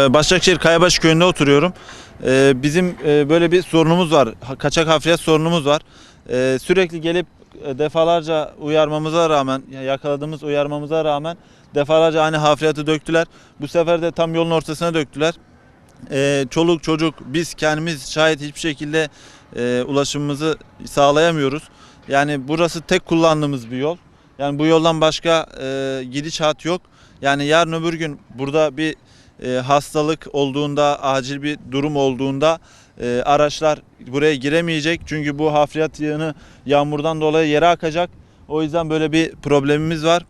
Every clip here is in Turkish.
Ee, Başakşehir Kayabaşı köyünde oturuyorum. Ee, Bizim e, böyle bir sorunumuz var. Kaçak hafriyat sorunumuz var. Ee, Sürekli gelip e, defalarca uyarmamıza rağmen, ya- yakaladığımız uyarmamıza rağmen defalarca aynı hafriyatı döktüler. Bu sefer de tam yolun ortasına döktüler. Çoluk çocuk biz kendimiz şahit hiçbir şekilde e, ulaşımımızı sağlayamıyoruz. Yani burası tek kullandığımız bir yol. Yani bu yoldan başka gidiş hat yok. Yani yarın öbür gün burada bir e, hastalık olduğunda, acil bir durum olduğunda e, araçlar buraya giremeyecek. Çünkü bu hafriyat yığını yağmurdan dolayı yere akacak. O yüzden böyle bir problemimiz var.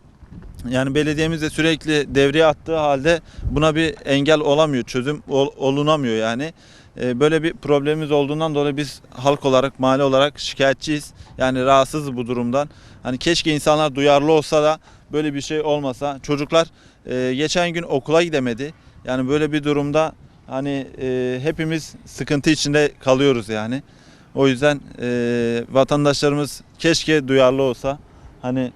Yani belediyemiz de sürekli devreye attığı halde buna bir engel olamıyor, çözüm ol- olunamıyor yani. E, böyle bir problemimiz olduğundan dolayı biz halk olarak, mahalle olarak şikayetçiyiz. Yani rahatsızız bu durumdan. Hani keşke insanlar duyarlı olsa da böyle bir şey olmasa. Çocuklar e, geçen gün okula gidemedi. Yani böyle bir durumda hani e, hepimiz sıkıntı içinde kalıyoruz yani. O yüzden e, vatandaşlarımız keşke duyarlı olsa. Hani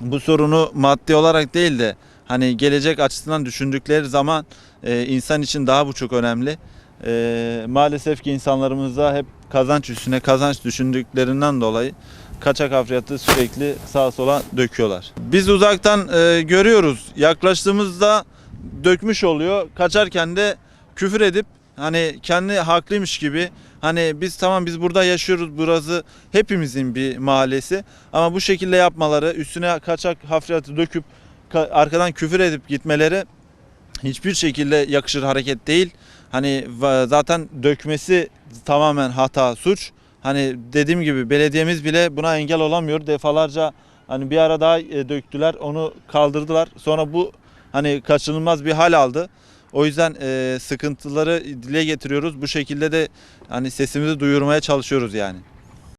bu sorunu maddi olarak değil de hani gelecek açısından düşündükleri zaman e, insan için daha bu çok önemli. E, maalesef ki insanlarımızda hep kazanç üstüne kazanç düşündüklerinden dolayı kaçak hafriyatı sürekli sağa sola döküyorlar. Biz uzaktan e, görüyoruz. Yaklaştığımızda dökmüş oluyor. Kaçarken de küfür edip hani kendi haklıymış gibi hani biz tamam biz burada yaşıyoruz burası hepimizin bir mahallesi ama bu şekilde yapmaları üstüne kaçak hafriyatı döküp ka- arkadan küfür edip gitmeleri hiçbir şekilde yakışır hareket değil. Hani zaten dökmesi tamamen hata, suç. Hani dediğim gibi belediyemiz bile buna engel olamıyor. Defalarca hani bir ara daha e, döktüler, onu kaldırdılar. Sonra bu hani kaçınılmaz bir hal aldı. O yüzden e, sıkıntıları dile getiriyoruz. Bu şekilde de hani sesimizi duyurmaya çalışıyoruz yani.